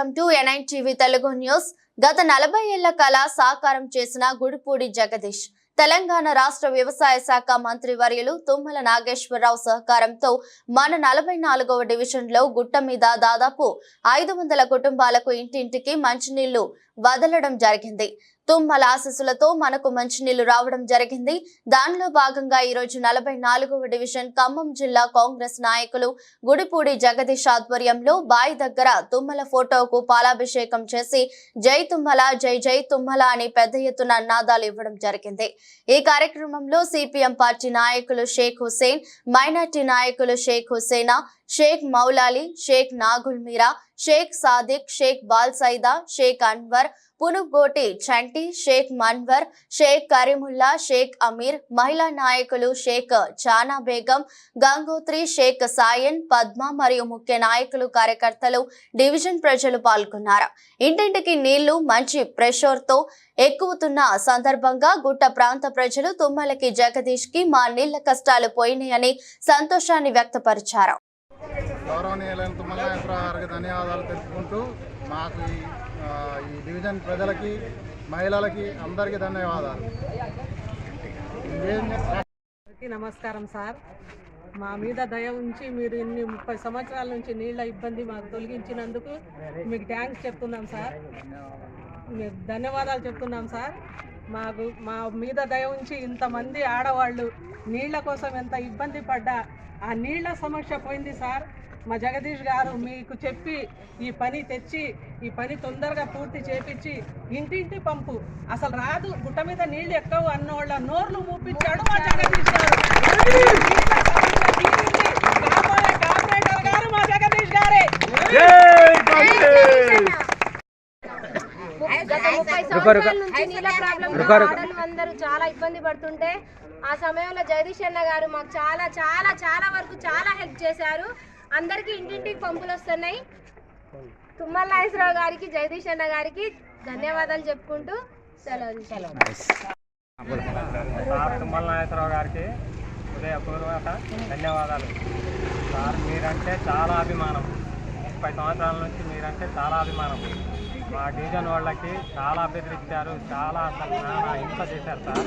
Welcome to NIN TV Telugu news. గత నలభై ఏళ్ళ కళ సాకారం చేసిన గుడిపూడి జగదీష్. తెలంగాణ రాష్ట్ర వ్యవసాయ శాఖ మంత్రి వర్యులు తుమ్మల నాగేశ్వరరావు సహకారంతో మన నలభై నాలుగవ డివిజన్లో గుట్ట మీద దాదాపు ఐదు వందల కుటుంబాలకు ఇంటింటికి మంచినీళ్ళు వదలడం జరిగింది. తుమ్మల ఆశస్సులతో మనకు మంచినీళ్ళు రావడం జరిగింది. దానిలో భాగంగా ఈ రోజు నలభై నాలుగవ డివిజన్ ఖమ్మం జిల్లా కాంగ్రెస్ నాయకులు గుడిపూడి జగదీష్ ఆధ్వర్యంలో బాయి దగ్గర తుమ్మల ఫోటోకు పాలాభిషేకం చేసి జై తుమ్మల జై జై తుమ్మల అని పెద్ద ఎత్తున నాదాలు ఇవ్వడం జరిగింది. ఈ కార్యక్రమంలో సిపిఎం పార్టీ నాయకులు షేక్ హుసేన్ మైనార్టీ నాయకులు షేక్ హుసేనా షేక్ మౌలాలి షేక్ నాగుల్ మీరా షేక్ సాదిక్ షేక్ బాల్ సైదా షేక్ అన్వర్ పునుగోటి చంటి షేక్ మన్వర్ షేక్ కరీముల్లా షేక్ అమీర్ మహిళా నాయకులు షేక్ చానా బేగం గంగోత్రి షేక్ సాయన్ పద్మ మరియు ముఖ్య నాయకులు కార్యకర్తలు డివిజన్ ప్రజలు పాల్గొన్నారు. ఇంటింటికి నీళ్ళు మంచి ప్రెషర్తో ఎక్కువతున్న సందర్భంగా గుట్ట ప్రాంత ప్రజలు తుమ్మలకి జగదీష్కి మా నీళ్ళ కష్టాలు పోయినాయని సంతోషాన్ని వ్యక్తపరిచారు. గౌరవనీయులైన తుమ్మల గారికి ధన్యవాదాలు తెలుపుకుంటూ మాకు ఈ, డివిజన్ ప్రజలకి మహిళలకి అందరికీ ధన్యవాదాలు. నమస్కారం సార్. మా మీద దయ ఉంచి మీరు ఇన్ని ముప్పై సంవత్సరాల నుంచి నీళ్ళ ఇబ్బంది మాకు తొలగించినందుకు మీకు థ్యాంక్స్ చెప్తున్నాం సార్. మీకు ధన్యవాదాలు చెప్తున్నాం సార్. మాకు మా మీద దయ ఉంచి ఇంతమంది ఆడవాళ్ళు నీళ్ళ కోసం ఎంత ఇబ్బంది పడ్డా ఆ నీళ్ళ సమస్య పోయింది సార్. మా జగదీష్ గారు మీకు చెప్పి ఈ పని తెచ్చి ఈ పని తొందరగా పూర్తి చేపించి ఇంటింటి పంపు. అసలు రాదు గుట్ట మీద నీళ్ళు ఎక్కవు అన్నోళ్ళ నోర్లు మూపించాడు మా జగదీష్ గారు కాబోయే కార్పొరేటర్ గారు మా జగదీష్ గారే గత ముప్పై సంవత్సరాల నుంచి నీళ్ళ ప్రాబ్లం ఆడలు అందరూ చాలా ఇబ్బంది పడుతుంటే ఆ సమయంలో జగదీష్ అన్న గారు మాకు చాలా చాలా చాలా వరకు చాలా హెల్ప్ చేశారు. అందరికీ ఇంటింటికి పంపులు వస్తున్నాయి. తుమ్మల నాగేశ్వరరావు గారికి జగదీష్ అన్న గారికి ధన్యవాదాలు చెప్పుకుంటూ సెలవు. సార్ తుమ్మల నాగేశ్వరరావు గారికి హృదయపూర్వక ధన్యవాదాలు. సార్ మీరంటే చాలా అభిమానం. ముప్పై సంవత్సరాల నుంచి మీరంటే చాలా అభిమానం. మా డివిజన్ వాళ్ళకి చాలా బెదిరించారు చాలా అసలు నానా హింస చేశారు సార్.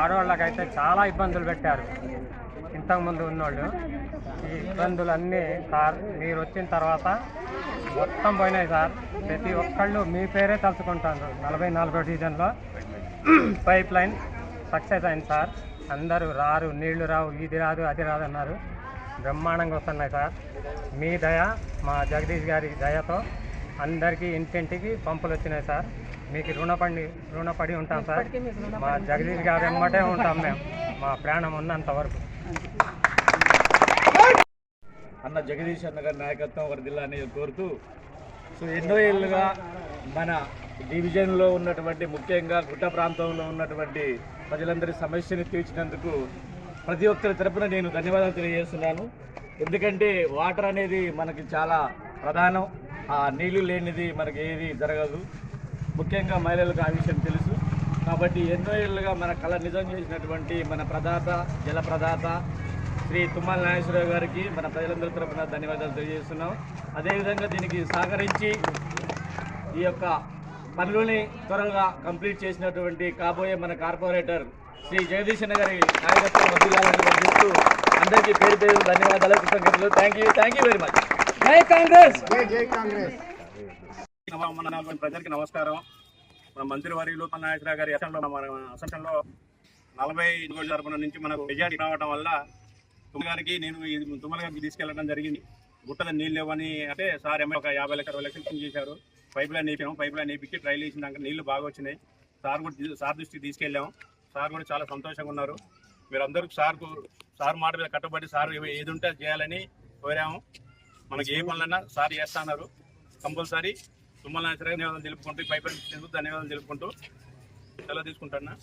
ఆడవాళ్ళకైతే చాలా ఇబ్బందులు పెట్టారు. ఇంతకుముందు ఉన్నోళ్ళు ఈ ఇబ్బందులన్నీ సార్ మీరు వచ్చిన తర్వాత మొత్తం పోయినాయి సార్. ప్రతి ఒక్కళ్ళు మీ పేరే తలుచుకుంటాను నలభై నాలుగో డివిజన్లో పైప్ లైన్ సక్సెస్ అయింది సార్. అందరూ రారు నీళ్ళు రావు ఇది రాదు అది రాదు అన్నారు. బ్రహ్మాండంగా వస్తున్నాయి సార్. మీ దయ మా జగదీష్ గారి దయతో అందరికీ ఇంటింటికి పంపులు వచ్చినాయి సార్. మీకు రుణపడి రుణపడి ఉంటాం సార్. మా జగదీష్ గారు ఎమ్మటే ఉంటాం మేము. మా ప్రాణం ఉన్నంత వరకు. అన్న జగదీష్ అన్న గారి నాయకత్వం వర్దిల్లా అనేది కోరుతూ సో ఎన్నో ఏళ్ళుగా మన డివిజన్లో ఉన్నటువంటి ముఖ్యంగా గుట్ట ప్రాంతంలో ఉన్నటువంటి ప్రజలందరి సమస్యని తీర్చినందుకు ప్రతి ఒక్కరి తరపున నేను ధన్యవాదాలు తెలియజేస్తున్నాను. ఎందుకంటే వాటర్ అనేది మనకి చాలా ప్రధానం. ఆ నీళ్ళు లేనిది మనకి ఏది జరగదు. ముఖ్యంగా మహిళలకు ఆ విషయం తెలుసు. కాబట్టి ఎన్నో ఏళ్ళుగా మన కళ నిజం చేసినటువంటి మన ప్రదాత జల ప్రదాత శ్రీ తుమ్మల నాగేశ్వరరావు గారికి మన ప్రజలందరి తరఫున ధన్యవాదాలు తెలియజేస్తున్నాం. అదేవిధంగా దీనికి సహకరించి ఈ యొక్క పనులని త్వరగా కంప్లీట్ చేసినటువంటి కాబోయే మన కార్పొరేటర్ శ్రీ జగదీశన్ గారి నాయకత్వం వర్ధిస్తూ అందరికీ పేరు పేరు ధన్యవాదాలు కృతజ్ఞతలు. Thank you thank you very much జై కాంగ్రెస్! జై ప్రజలకి నమస్కారం. మన మంత్రి వర్యులు మన నాగేశ్వరరావు గారి అసెంబ్లీలో మన అసెంబ్లీలో నలభై రోజుల తరపున నుంచి మనకు మెజార్టీ రావడం వల్ల తుమ్మల గారికి నేను తుమ్మల గారికి తీసుకెళ్ళడం జరిగింది. గుట్టల నీళ్ళు ఇవ్వని అంటే సార్ ఏమో ఒక యాభై లక్షల అరవై లక్షలు చేశారు. పైప్ లైన్ వేసాము పైప్ లైన్ వేపించి ట్రైల్ వేసినాక నీళ్ళు బాగా వచ్చినాయి. సార్ కూడా సార్ దృష్టికి తీసుకెళ్ళాము సార్ కూడా చాలా సంతోషంగా ఉన్నారు. మీరందరూ సార్కు సార్ మాట మీద కట్టుబడి సార్ ఏది ఉంటే చేయాలని కోరాము. మనకి ఏ పనులన్నా సార్ చేస్తున్నారు కంపల్సరీ తుమ్మల నాగేశ్వరరావు ధన్యవాదాలు తెలుపుకుంటూ పైపై ధన్యవాదాలు తెలుపుకుంటూ సెలవు తీసుకుంటున్నా